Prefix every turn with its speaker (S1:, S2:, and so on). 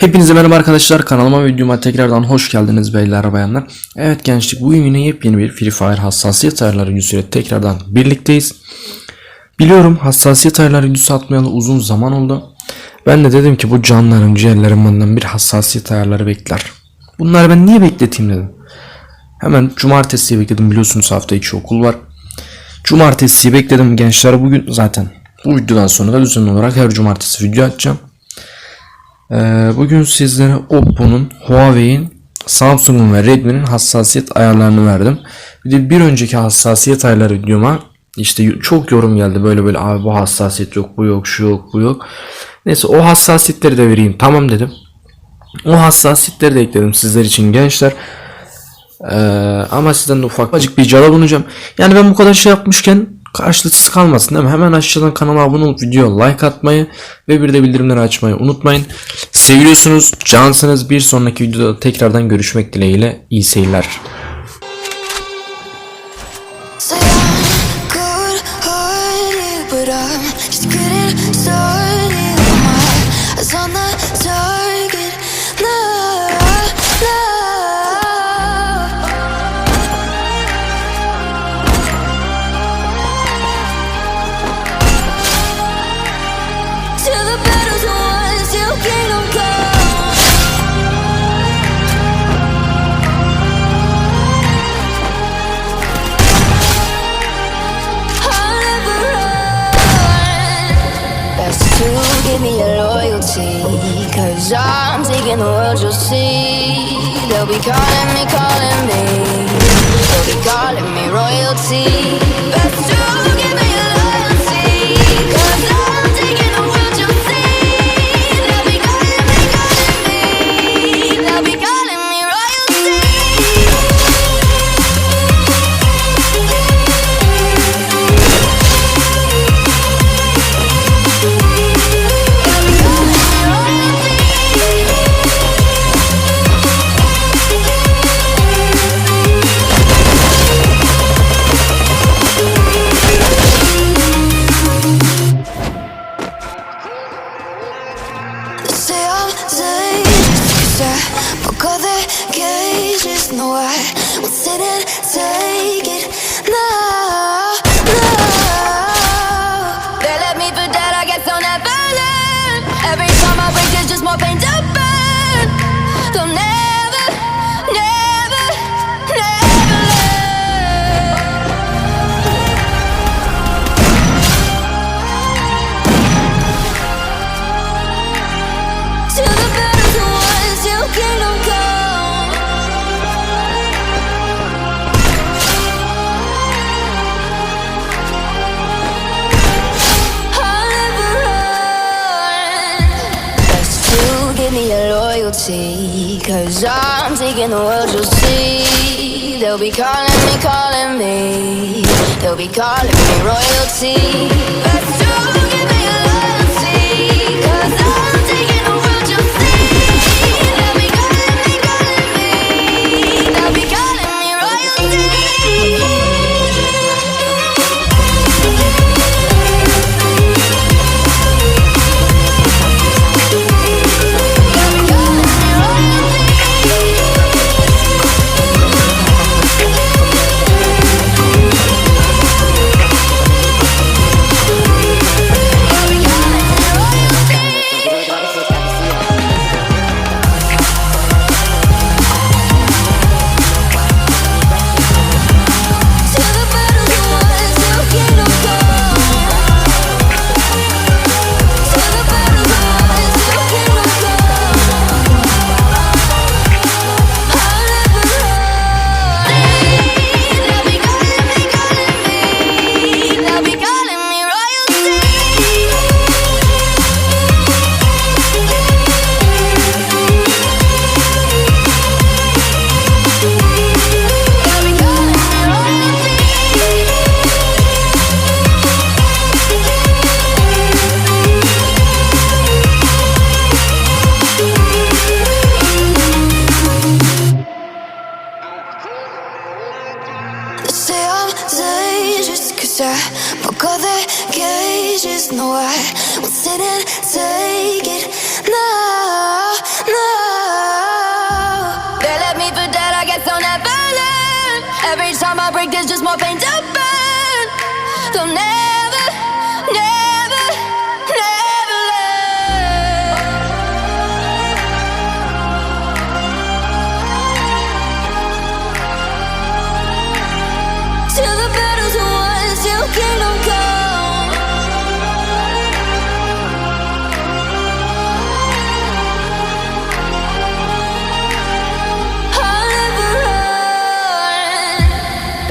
S1: Hepinize merhaba arkadaşlar kanalıma videoma tekrardan hoş geldiniz beyler bayanlar. Evet gençlik bugün yine yepyeni bir Free Fire hassasiyet ayarları videosuyla tekrardan birlikteyiz. Biliyorum hassasiyet ayarları videosu atmayalı uzun zaman oldu. Ben de dedim ki bu canlarım ciğerlerim benden bir hassasiyet ayarları bekler. Bunları ben niye bekleteyim dedim. Hemen cumartesiyi bekledim biliyorsunuz hafta içi okul var. Cumartesiyi bekledim gençler bugün zaten bu videodan sonra da düzenli olarak her cumartesi video atacağım. Ee, bugün sizlere Oppo'nun, Huawei'in, Samsung'un ve Redmi'nin hassasiyet ayarlarını verdim. Bir de bir önceki hassasiyet ayarları videoma işte çok yorum geldi böyle böyle abi bu hassasiyet yok bu yok şu yok bu yok. Neyse o hassasiyetleri de vereyim tamam dedim. O hassasiyetleri de ekledim sizler için gençler. Ee, ama sizden de ufak bir cevap bulacağım. Yani ben bu kadar şey yapmışken karşılıksız kalmasın değil mi? Hemen aşağıdan kanala abone olup video like atmayı ve bir de bildirimleri açmayı unutmayın. Seviyorsunuz, cansınız. Bir sonraki videoda tekrardan görüşmek dileğiyle. İyi seyirler.
S2: My I'm the world, you'll see. They'll be calling me, calling me. They'll be calling me royalty. Best I broke all the cages No, I won't sit and take it. No, no. They left me for dead, I guess I'll never learn. Every time I break, there's just more pain to burn. They'll loyalty. Cause I'm taking the world, you'll see. They'll be calling me, calling me. They'll be calling me royalty. contagious Cause I broke all the cages No, I won't sit and take it. No, no. They left me for dead, I guess I'll never learn. Every time I break, there's just more pain to burn. They'll never, never